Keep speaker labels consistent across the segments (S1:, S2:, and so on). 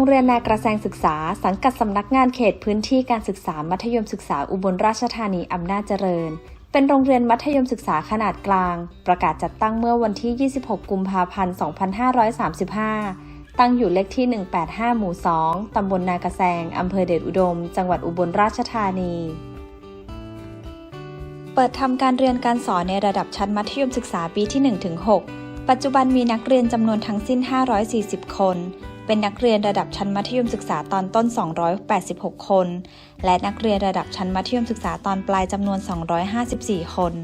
S1: รงเรียนนากระแสงศึกษา สังกัดสำนักงานเขตพื้นที่การศึกษามัธยมศึกษาอุบลราชธานีอำนาจเจริญ เป็นโรงเรียนมัธยมศึกษาขนาดกลาง ประกาศจัดตั้งเมื่อวันที่ 26 กุมภาพันธ์ 2535 ตั้งอยู่เลขที่ 185 หมู่ 2 ตำบลนากระแซงอำเภอเดชอุดม จังหวัดอุบลราชธานีเปิดทำการเรียนการสอนในระดับชั้นมัธยมศึกษาปีที่ 1-6 ปัจจุบันมีนักเรียนจำนวนทั้งสิ้น 540 คน เป็นนักเรียนระดับชั้นมัธยมศึกษาตอนต้น 286 คน และนักเรียนระดับชั้นมัธยมศึกษาตอนปลายจำนวน 254 คน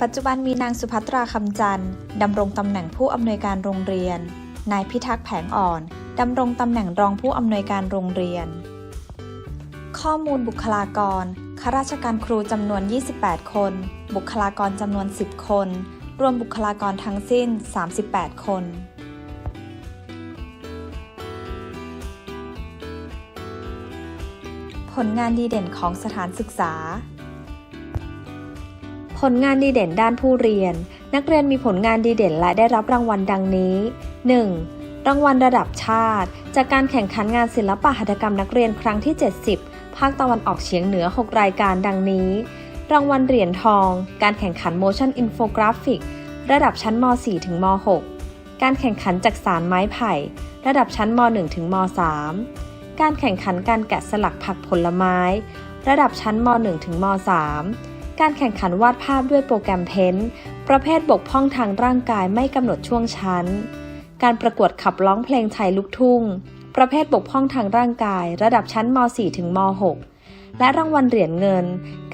S1: ปัจจุบันมีนางสุภัตราคำจันทร์ดำรงตำแหน่งผู้อำนวยการโรงเรียน นายพิทักษ์แผงอ่อนดำรงตำแหน่งรองผู้อำนวยการโรงเรียน ข้อมูลบุคลากรข้าราชการครูจำนวน 28 คน บุคลากรจำนวน 10 คน รวมบุคลากรทั้งสิ้น 38 คน ลงานดีเด่นของสถานศึกษา ผลงานดีเด่นด้านผู้เรียน นักเรียนมีผลงานดีเด่นและได้รับรางวัลดังนี้ 1. รางวัลระดับชาติ จากการแข่งขันงานศิลปะหัตถกรรมนักเรียนครั้งที่ 70 ภาคตะวันออกเฉียงเหนือ 6 รายการดังนี้ รางวัลเหรียญทอง การแข่งขัน motion infographic ระดับชั้นม .4 ถึงม .6 การแข่งขันจักสารไม้ไผ่ ระดับชั้นม .1 ถึงม .3 การแข่งขันการแกะสลักผักผลไม้ ระดับชั้นม .1 ถึงม .3 การแข่งขันวาดภาพด้วยโปรแกรมเพ้นท์ประเภทบกพร่องทางร่างกายไม่กำหนดช่วงชั้น การประกวดขับร้องเพลงไทยลูกทุ่ง ประเภทบกพร่องทางร่างกาย ระดับชั้นม .4 ถึงม .6 และรางวัลเหรียญเงิน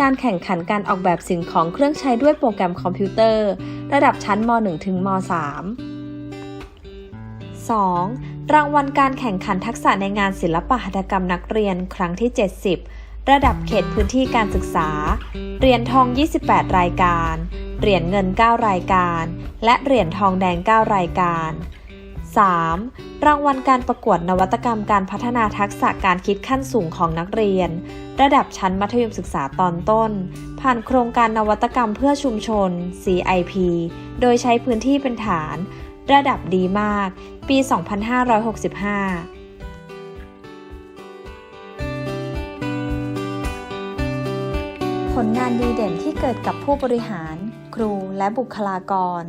S1: การแข่งขันการออกแบบสิ่งของเครื่องใช้ด้วยโปรแกรมคอมพิวเตอร์ ระดับชั้นม .1 ถึงม .3 2. รางวัลการแข่งขันทักษะในงานศิลปหัตถกรรมนักเรียนครั้งที่ 70 ระดับเขตพื้นที่การศึกษา เหรียญทอง 28 รายการ เหรียญเงิน 9 รายการ และเหรียญทองแดง 9 รายการ 3. รางวัลการประกวดนวัตกรรมการพัฒนาทักษะการคิดขั้นสูงของนักเรียน ระดับชั้นมัธยมศึกษาตอนต้น ผ่านโครงการนวัตกรรมเพื่อชุมชน CIP โดยใช้พื้นที่เป็นฐาน ระดับดีมาก ปี 2565ผลงานดีเด่นที่เกิดกับผู้บริหาร ครูและบุคลากร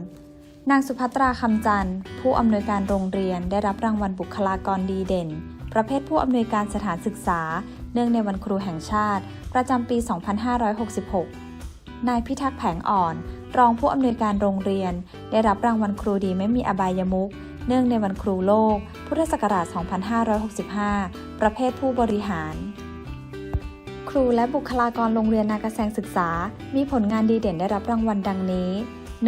S1: นางสุภัตราคำจันทร์ผู้อำนวยการโรงเรียนได้รับรางวัลบุคลากรดีเด่น ประเภทผู้อำนวยการสถานศึกษา เนื่องในวันครูแห่งชาติ ประจำปี 2566 นายพิทักษ์แผงอ่อน รองผู้อำนวยการโรงเรียน ได้รับรางวัลครูดีไม่มีอบายมุขเนื่องในวันครูโลก พุทธศักราช 2565 ประเภทผู้บริหาร ครูและบุคลากรโรงเรียนนากระแสงศึกษา มีผลงานดีเด่นได้รับรางวัลดังนี้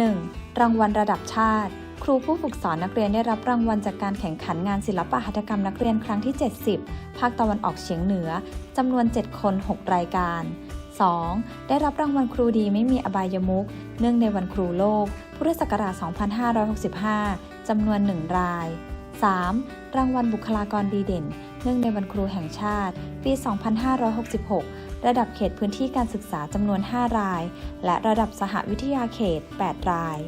S1: 1. รางวัลระดับชาติ ครูผู้ฝึกสอนนักเรียนได้รับรางวัลจากการแข่งขันงานศิลปะหัตถกรรมนักเรียนครั้งที่ 70 ภาคตะวันออกเฉียงเหนือจำนวน 7 คน 6 รายการ 2. ได้รับรางวัลครูดีไม่มีอบายมุขเนื่องในวันครูโลก พุทธศักราช 2565 จำนวน 1 ราย 3. รางวัลบุคลากรดีเด่น เนื่องในวันครูแห่งชาติ ปี 2566 ระดับเขตพื้นที่การศึกษาจำนวน 5 ราย และระดับสหวิทยาเขต 8 ราย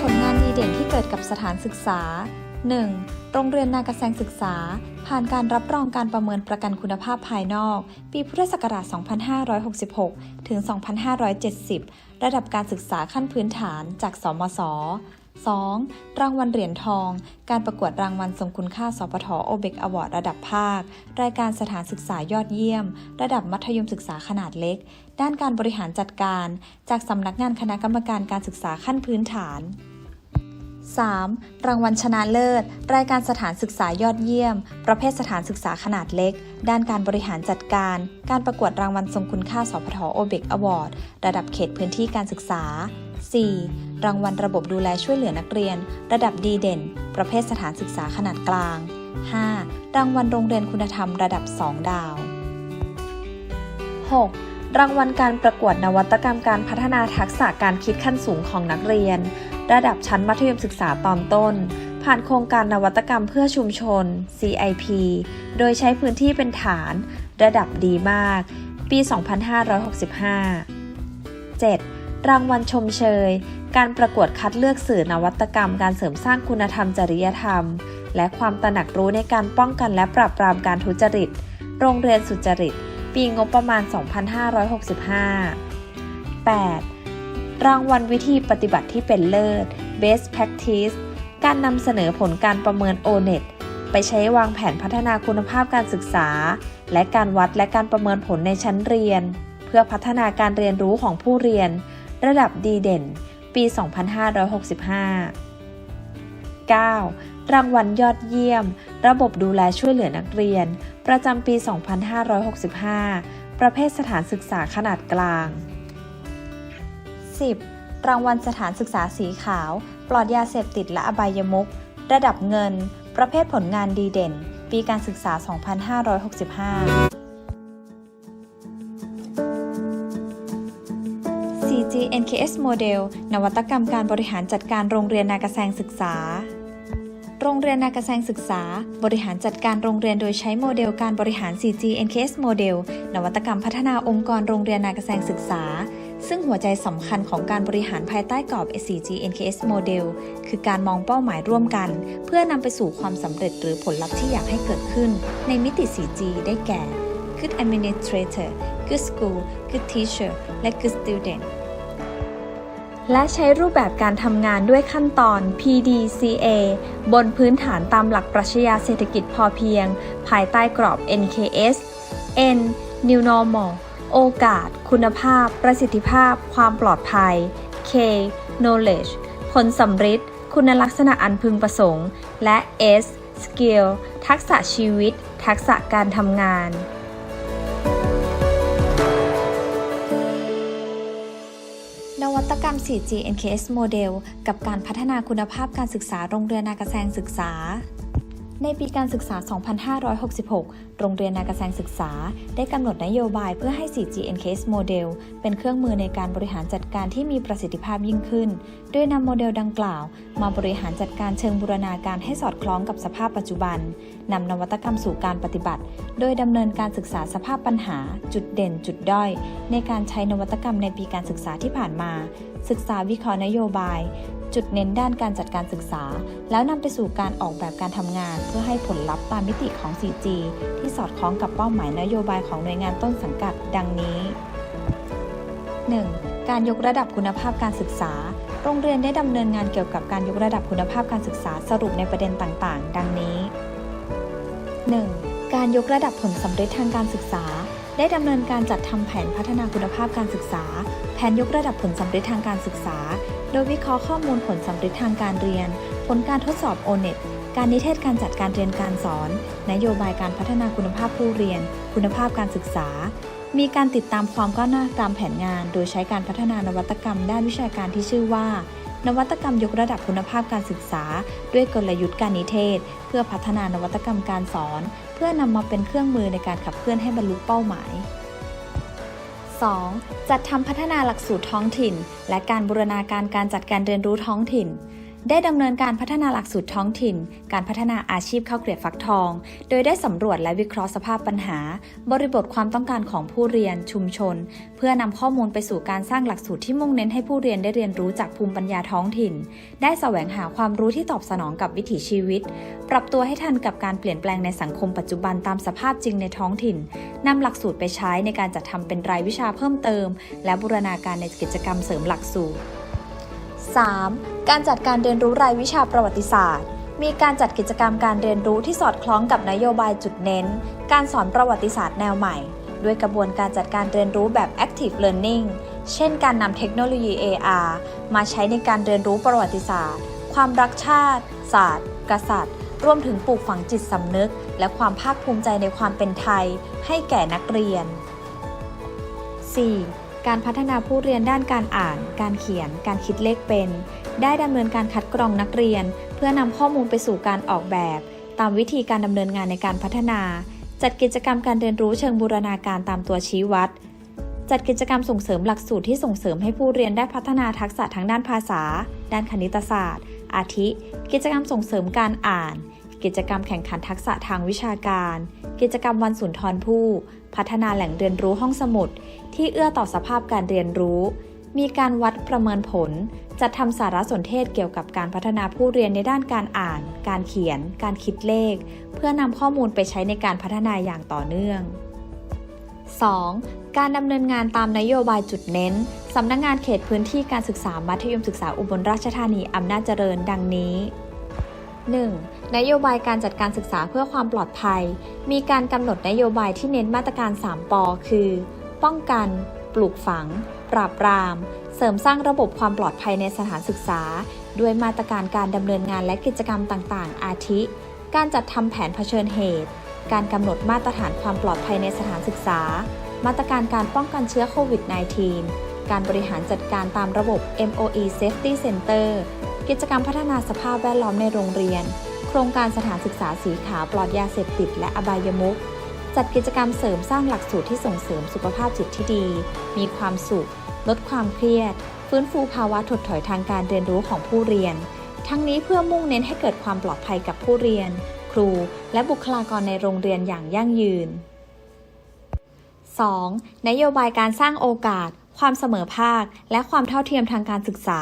S1: ผลงานดีเด่นที่เกิดกับสถานศึกษา 1. โรงเรียนนากระแสงศึกษา ผ่านการรับรองการประเมินประกันคุณภาพภายนอก ปีพุทธศักราช 2566 ถึง 2570 ระดับการศึกษาขั้นพื้นฐานจากสมศ 2. รางวัลเหรียญทอง การประกวดรางวัลทรงคุณค่า สปทโอเบกอวอร์ดระดับภาค รายการสถานศึกษายอดเยี่ยม ระดับมัธยมศึกษาขนาดเล็ก ด้านการบริหารจัดการ จากสำนักงานคณะกรรมการการศึกษาขั้นพื้นฐาน 3. รางวัลชนะเลิศ รายการสถานศึกษายอดเยี่ยม ประเภทสถานศึกษาขนาดเล็ก ด้านการบริหารจัดการ การประกวดรางวัลทรงคุณค่าสพทโอเบกอวอร์ดระดับเขตพื้นที่การศึกษา 4. รางวัลระบบดูแลช่วยเหลือนักเรียน ระดับดีเด่น ประเภทสถานศึกษาขนาดกลาง 5. รางวัลโรงเรียนคุณธรรมระดับ 2 ดาว 6. รางวัลการประกวดนวัตกรรมการพัฒนาทักษะการคิดขั้นสูงของนักเรียน ระดับชั้นมัธยมศึกษาตอนต้น ผ่านโครงการนวัตกรรมเพื่อชุมชน CIP โดยใช้พื้นที่เป็นฐาน ระดับดีมาก ปี 2565 7.
S2: รางวัลชมเชย การประกวดคัดเลือกสื่อนวัตกรรม การเสริมสร้างคุณธรรมจริยธรรม และความตระหนักรู้ในการป้องกันและปราบปรามการทุจริต โรงเรียนสุจริต ปีงบประมาณ 2565 8. รางวัลวิธีปฏิบัติที่เป็นเลิศ Best Practice การนำเสนอผลการประเมิน O-NET ไปใช้วางแผนพัฒนาคุณภาพการศึกษา และการวัดและการประเมินผลในชั้นเรียน เพื่อพัฒนาการเรียนรู้ของผู้เรียน ระดับดีเด่น ปี 2565 9. รางวัลยอดเยี่ยม ระบบดูแลช่วยเหลือนักเรียน ประจำปี 2565 ประเภทสถานศึกษาขนาดกลาง
S1: 10. รางวัลสถานศึกษาสีขาว ปลอดยาเสพติดและอบายมุขระดับเงิน ประเภทผลงานดีเด่น ปีการศึกษา 2565 4G NKS Model นวัตกรรมการบริหารจัดการโรงเรียนนากระแซงศึกษา โรงเรียนนากระแซงศึกษา บริหารจัดการโรงเรียนโดยใช้โมเดลการบริหาร 4G NKS Model นวัตกรรมพัฒนาองค์กรโรงเรียนนากระแซงศึกษา ซึ่งหัวใจสำคัญของการบริหารภายใต้กรอบ S4G NKS Model คือการมองเป้าหมายร่วมกัน เพื่อนำไปสู่ความสำเร็จหรือผลลัพธ์ที่อยากให้เกิดขึ้น ในมิติ 4G ได้แก่ Good Administrator Good School Good Teacher และ Good Student และใช้รูปแบบการทำงานด้วยขั้นตอน PDCA บนพื้นฐานตามหลักปรัชญาเศรษฐกิจพอเพียง ภายใต้กรอบ NKS N New Normal โอกาส คุณภาพ ประสิทธิภาพ ความปลอดภัย K Knowledge ผลสำฤทธิ์คุณลักษณะอันพึงประสงค์ และ S Skill ทักษะชีวิต ทักษะการทำงาน นวัตกรรม 4G NKS Model กับการพัฒนาคุณภาพการศึกษาโรงเรียนนากระแซงศึกษา ในปีการศึกษา 2566 โรงเรียนนากระแซงศึกษา ได้กำหนดนโยบายเพื่อให้ 4G NKS Model เป็นเครื่องมือในการบริหารจัดการที่มีประสิทธิภาพยิ่งขึ้น โดยนำโมเดลดังกล่าว มาบริหารจัดการเชิงบูรณาการให้สอดคล้องกับสภาพปัจจุบัน นำนวัตกรรมสู่การปฏิบัติ โดยดำเนินการศึกษาสภาพปัญหา จุดเด่น จุดด้อย ในการใช้นวัตกรรมในปีการศึกษาที่ผ่านมา ศึกษาวิเคราะห์นโยบาย จุดเน้นด้านการจัดการศึกษา แล้วนำไปสู่การออกแบบการทำงาน เพื่อให้ผลลัพธ์ตามมิติของ 4G ที่สอดคล้องกับเป้าหมายนโยบายของหน่วยงานต้นสังกัด ดังนี้ 1. การยกระดับคุณภาพการศึกษา โรงเรียนได้ดำเนินงานเกี่ยวกับการยกระดับคุณภาพการศึกษาสรุปในประเด็นต่างๆ ดังนี้ 1. การยกระดับผลสำเร็จทางการศึกษา ได้ดำเนินการจัดทำแผนพัฒนาคุณภาพการศึกษา แผนยกระดับผลสำเร็จทางการศึกษา โดยวิเคราะห์ข้อมูลผลสำเร็จทางการเรียน ผลการทดสอบ O-NET การนิเทศการจัดการเรียนการสอน นโยบายการพัฒนาคุณภาพผู้เรียน คุณภาพการศึกษา มีการติดตามความก้าวหน้าตามแผนงาน โดยใช้การพัฒนานวัตกรรมด้านวิชาการที่ชื่อว่า นวัตกรรมยกระดับคุณภาพการศึกษา ด้วยกลยุทธ์การนิเทศ เพื่อพัฒนานวัตกรรมการสอน เพื่อนำมาเป็นเครื่องมือในการขับเคลื่อนให้บรรลุเป้าหมาย 2. จัดทำพัฒนาหลักสูตรท้องถิ่น และการบูรณาการการจัดการเรียนรู้ท้องถิ่น ได้ดำเนินการพัฒนาหลักสูตรท้องถิ่น การพัฒนาอาชีพข้าวเกลียบฟักทอง โดยได้สำรวจและวิเคราะห์สภาพปัญหา บริบทความต้องการของผู้เรียนชุมชน เพื่อนำข้อมูลไปสู่การสร้างหลักสูตรที่มุ่งเน้นให้ผู้เรียนได้เรียนรู้จากภูมิปัญญาท้องถิ่น ได้แสวงหาความรู้ที่ตอบสนองกับวิถีชีวิต ปรับตัวให้ทันกับการเปลี่ยนแปลงในสังคมปัจจุบันตามสภาพจริงในท้องถิ่นนำหลักสูตรไปใช้ในการจัดทำเป็นรายวิชาเพิ่มเติม และบูรณาการในกิจกรรมเสริมหลักสูตร 3. การจัดการเรียนรู้รายวิชาประวัติศาสตร์ มีการจัดกิจกรรมการเรียนรู้ที่สอดคล้องกับนโยบายจุดเน้น การสอนประวัติศาสตร์แนวใหม่ ด้วยกระบวนการจัดการเรียนรู้แบบ active learning เช่น การนำเทคโนโลยี AR มาใช้ในการเรียนรู้ประวัติศาสตร์ ความรักชาติ ศาสตร์ กษัตริย์ รวมถึงปลูกฝังจิตสำนึก และความภาคภูมิใจในความเป็นไทย ให้แก่นักเรียน 4. การพัฒนาผู้เรียนด้านการอ่าน การเขียน การคิดเลขเป็น ได้ดำเนินการคัดกรองนักเรียน เพื่อนำข้อมูลไปสู่การออกแบบ ตามวิธีการดำเนินงานในการพัฒนา จัดกิจกรรมการเรียนรู้เชิงบูรณาการตามตัวชี้วัด จัดกิจกรรมส่งเสริมหลักสูตรที่ส่งเสริมให้ผู้เรียนได้พัฒนาทักษะทางด้านภาษา ด้านคณิตศาสตร์ อาทิ กิจกรรมส่งเสริมการอ่าน กิจกรรมแข่งขันทักษะทางวิชาการ กิจกรรมวันสุนทรภู่ พัฒนาแหล่งเรียนรู้ห้องสมุด ที่เอื้อต่อสภาพการเรียนรู้ มีการวัดประเมินผล จัดทำสารสนเทศเกี่ยวกับการพัฒนาผู้เรียนในด้านการอ่าน การเขียน การคิดเลข เพื่อนำข้อมูลไปใช้ในการพัฒนาอย่างต่อเนื่อง 2. การดำเนินงานตามนโยบายจุดเน้น สำนักงงานเขตพื้นที่การศึกษามัธยมศึกษาอุบลราชธานีอำนาจเจริญดังนี้ 1. นโยบายการจัดการศึกษาเพื่อความปลอดภัย มีการกำหนดนโยบายที่เน้นมาตรการ 3 ปอ คือ ป้องกัน ปลูกฝัง ปราบปราม เสริมสร้างระบบความปลอดภัยในสถานศึกษา ด้วยมาตรการการดำเนินงานและกิจกรรมต่างๆ อาทิ การจัดทำแผนเผชิญเหตุ การกำหนดมาตรฐานความปลอดภัยในสถานศึกษา มาตรการการป้องกันเชื้อโควิด -19 การบริหารจัดการตามระบบ MOE Safety Center กิจกรรมพัฒนาสภาพแวดล้อมในโรงเรียน ครงการสถานศึกษาสีขาวปลอดยาเสพติดและอบายมุขจัดกิจกรรมเสริมสร้างหลักสูตรที่ส่งเสริมสุขภาพจิตที่ดี มีความสุข ลดความเครียด ฟื้นฟูภาวะถดถอยทางการเรียนรู้ของผู้เรียน ทั้งนี้เพื่อมุ่งเน้นให้เกิดความปลอดภัยกับผู้เรียน ครู และบุคลากรในโรงเรียนอย่างยั่งยืน 2. นโยบายการสร้างโอกาส ความเสมอภาค และความเท่าเทียมทางการศึกษา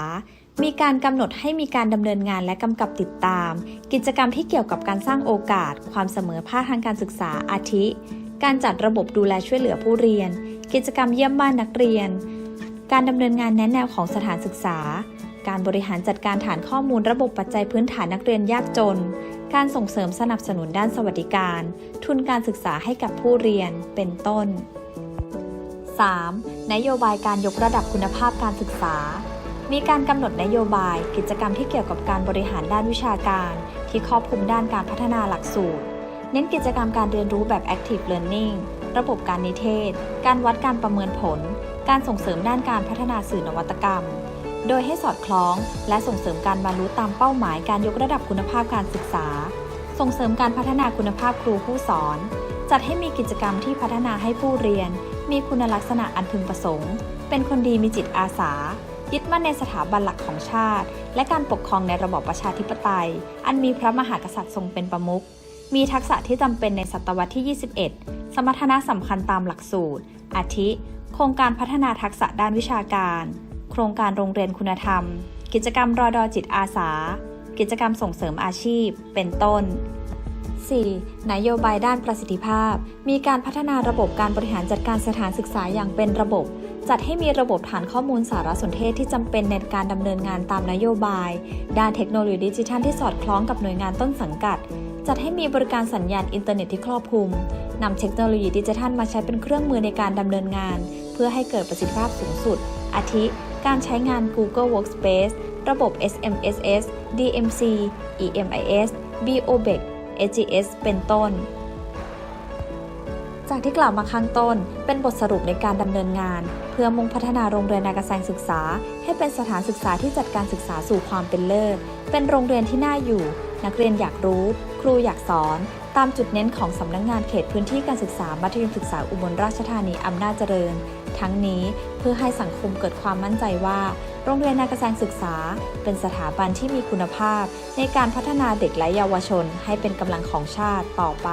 S1: มีการกำหนดให้มีการดำเนินงานและกำกับติดตาม กิจกรรมที่เกี่ยวกับการสร้างโอกาส ความเสมอภาคทางการศึกษาอาทิ การจัดระบบดูแลช่วยเหลือผู้เรียน กิจกรรมเยี่ยมบ้านนักเรียน การดำเนินงานแนะแนวของสถานศึกษา การบริหารจัดการฐานข้อมูลระบบปัจจัยพื้นฐานนักเรียนยากจน การส่งเสริมสนับสนุนด้านสวัสดิการ ทุนการศึกษาให้กับผู้เรียน เป็นต้น 3. นโยบายการยกระดับคุณภาพการศึกษา มีการกำหนดนโยบาย กิจกรรมที่เกี่ยวกับการบริหารด้านวิชาการ ที่ครอบคลุมด้านการพัฒนาหลักสูตร เน้นกิจกรรมการเรียนรู้แบบ active learning ระบบการนิเทศ การวัดการประเมินผล การส่งเสริมด้านการพัฒนาสื่อนวัตกรรม โดยให้สอดคล้อง และส่งเสริมการบรรลุตามเป้าหมายการยกระดับคุณภาพการศึกษา ส่งเสริมการพัฒนาคุณภาพครูผู้สอน จัดให้มีกิจกรรมที่พัฒนาให้ผู้เรียน มีคุณลักษณะอันพึงประสงค์ เป็นคนดีมีจิตอาสา ยึดมั่นในสถาบันหลักของชาติ และการปกครองในระบอบประชาธิปไตย อันมีพระมหากษัตริย์ทรงเป็นประมุข มีทักษะที่จำเป็นในศตวรรษที่ 21 สมรรถนะสำคัญตามหลักสูตร อาทิ โครงการพัฒนาทักษะด้านวิชาการ โครงการโรงเรียนคุณธรรม กิจกรรมรอดอจิตอาสา กิจกรรมส่งเสริมอาชีพ เป็นต้น 4. นโยบายด้านประสิทธิภาพ มีการพัฒนาระบบการบริหารจัดการสถานศึกษาอย่างเป็นระบบ จัดให้มีระบบฐานข้อมูลสารสนเทศที่จำเป็นในการดำเนินงานตามนโยบาย ด้านเทคโนโลยีดิจิทัลที่สอดคล้องกับหน่วยงานต้นสังกัด จัดให้มีบริการสัญญาณอินเทอร์เน็ตที่ครอบคลุมนำเทคโนโลยีดิจิทัลมาใช้เป็นเครื่องมือในการดำเนินงาน เพื่อให้เกิดประสิทธิภาพสูงสุด อาทิ การใช้งาน Google Workspace ระบบ SMSS DMC EMIS BOBEC AGS เป็นต้น จากที่กล่าวมาข้างต้น เป็นบทสรุปในการดำเนินงาน เพื่อมุ่งพัฒนาโรงเรียนนากระแสงศึกษา ให้เป็นสถานศึกษาที่จัดการศึกษาสู่ความเป็นเลิศ เป็นโรงเรียนที่น่าอยู่ นักเรียนอยากรู้ ครูอยากสอน ตามจุดเน้นของสำนักงงานเขตพื้นที่การศึกษามัธยมศึกษาอุบลราชธานีอำนาจเจริญ ทั้งนี้เพื่อให้สังคมเกิดความมั่นใจว่า โรงเรียนนากระแสงศึกษา เป็นสถาบันที่มีคุณภาพ ในการพัฒนาเด็กและเยาวชน ให้เป็นกำลังของชาติต่อไป